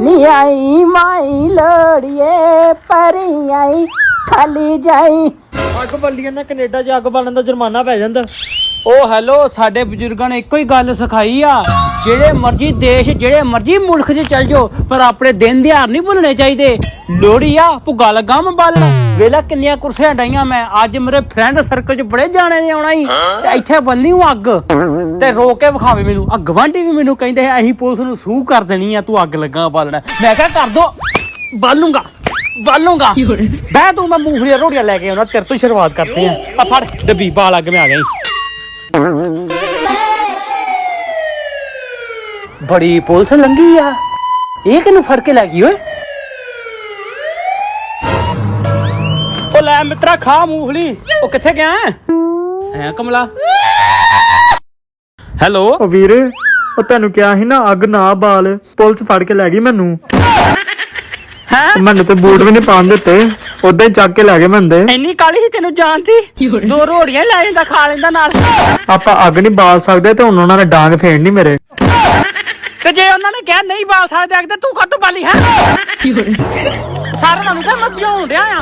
ਨੀ ਆਈ ਮਾਈ ਲੋੜੀਏ ਪਰੀ ਆਈ ਖਾਲੀ ਜਾਈ। ਅੱਗ ਬਲਦੀਆਂ ਨਾ ਕੈਨੇਡਾ 'ਚ ਅੱਗ ਬਾਲਣ ਦਾ ਜੁਰਮਾਨਾ ਪੈ ਜਾਂਦਾ। ਉਹ ਹੈਲੋ ਸਾਡੇ ਬਜ਼ੁਰਗਾਂ ਨੇ ਇੱਕੋ ਹੀ ਗੱਲ ਸਿਖਾਈ ਆ। ਜਿਹੜੇ ਮਰਜ਼ੀ ਦੇਸ਼ ਜਿਹੜੇ ਮਰਜ਼ੀ ਮੁਲਕ 'ਚ ਚੱਲ ਜਾਓ ਪਰ ਆਪਣੇ ਦਿਨ ਦਿਹਾੜ ਨਹੀਂ ਭੁੱਲਣੇ ਚਾਹੀਦੇ। ਲੋਹੜੀ ਆ ਭੁੱਗਾ ਲੱਗਾ ਬਾਲਣ। ਵੇਲਾ ਕਿੰਨੀਆਂ ਕੁਰਸੀਆਂ ਡਾਈਆਂ ਮੈਂ ਅੱਜ ਮੇਰੇ ਫਰੈਂਡ ਸਰਕਲ 'ਚ ਬੜੇ ਜਾਣੇ ਨੇ ਆਉਣਾ ਹੀ ਤੇ ਇੱਥੇ ਬੰਨੀ ਹੂੰ ਅੱਗ। ਤੇ ਰੋ ਕੇ ਵਿਖਾਵੇ ਮੈਨੂੰ। ਆ ਗਵਾਂਢੀ ਵੀ ਮੈਨੂੰ ਕਹਿੰਦੇ ਆ ਅਸੀਂ ਪੁਲਿਸ ਨੂੰ ਸੂਹ ਕਰ ਦੇਣੀ ਆ ਤੂੰ ਅੱਗ ਲੱਗਾ ਬਾਲਣਾ। ਮੈਂ ਕਿਹਾ ਕਰ ਦੋ ਬਾਲੂੰਗਾ ਬਾਲੂੰਗਾ। ਬਹਿ ਤੂੰ ਮੈਂ ਮੂੰਗਫਲੀਆਂ ਰੋਟੀਆਂ ਲੈ ਕੇ ਆਉਣਾ ਤੇਰੇ ਤੋਂ ਸ਼ੁਰੂਆਤ ਕਰਦੇ ਆ। ਆ ਫੜ ਡੱਬੀ ਬਾਲ ਅੱਗ ਮੈਂ ਆ ਗਈ। ਬੜੀ ਪੁਲਿਸ ਲੰਗੀ ਆ। ਇਹ ਕਿਨੂੰ ਫੜ ਕੇ ਲੈ ਗਈ ਓਏ? ਉਹ ਲੈ ਮਿੱਤਰਾ ਖਾ ਮੂੰਗਫਲੀ। ਉਹ ਕਿੱਥੇ ਗਿਆ? ਹੈ ਐ ਕਮਲਾ? ਹੈਲੋ? ਉਹ ਵੀਰ ਉਹ ਤੈਨੂੰ ਕਿਹਾ ਸੀ ਨਾ ਅੱਗ ਨਾ ਬਾਲ। ਪੁਲਿਸ ਫੜ ਕੇ ਲੈ ਗਈ ਮੈਨੂੰ। ਹੈ? ਮੈਨੂੰ ਤੇ ਬੂਟ ਵੀ ਨਹੀਂ ਪਾਉਣ ਦਿੱਤੇ। ਉਦਾਂ ਹੀ ਚੱਕ ਕੇ ਲੈ ਗਏ ਬੰਦੇ ਇੰਨੀ ਕਾਲੀ ਸੀ ਤੈਨੂੰ ਜਾਣਦੀ ਦੋ? ਰੋੜੀਆਂ ਲੈ ਜਾਂਦਾ ਖਾ ਲੈਂਦਾ ਨਾਲ। ਆਪਾਂ ਅੱਗ ਨਹੀਂ ਬਾਲ ਸਕਦੇ ਤੇ ਹੁਣ ਉਹਨਾਂ ਨੇ ਡਾਂਗ ਫੇੜਨੀ ਮੇਰੇ। ਤੇ ਜੇ ਉਹਨਾਂ ਨੇ ਕਿਹਾ ਨਹੀਂ ਬਾਲ ਸਕਦੇ ਅੱਗ ਤੇ ਤੂੰ ਕੱਟ ਬਾਲੀ ਹੈ? ਸਾਰਿਆਂ ਨੂੰ ਤਾਂ ਮੈਂ ਭਜਾਉਣ ਡਿਆ ਆ?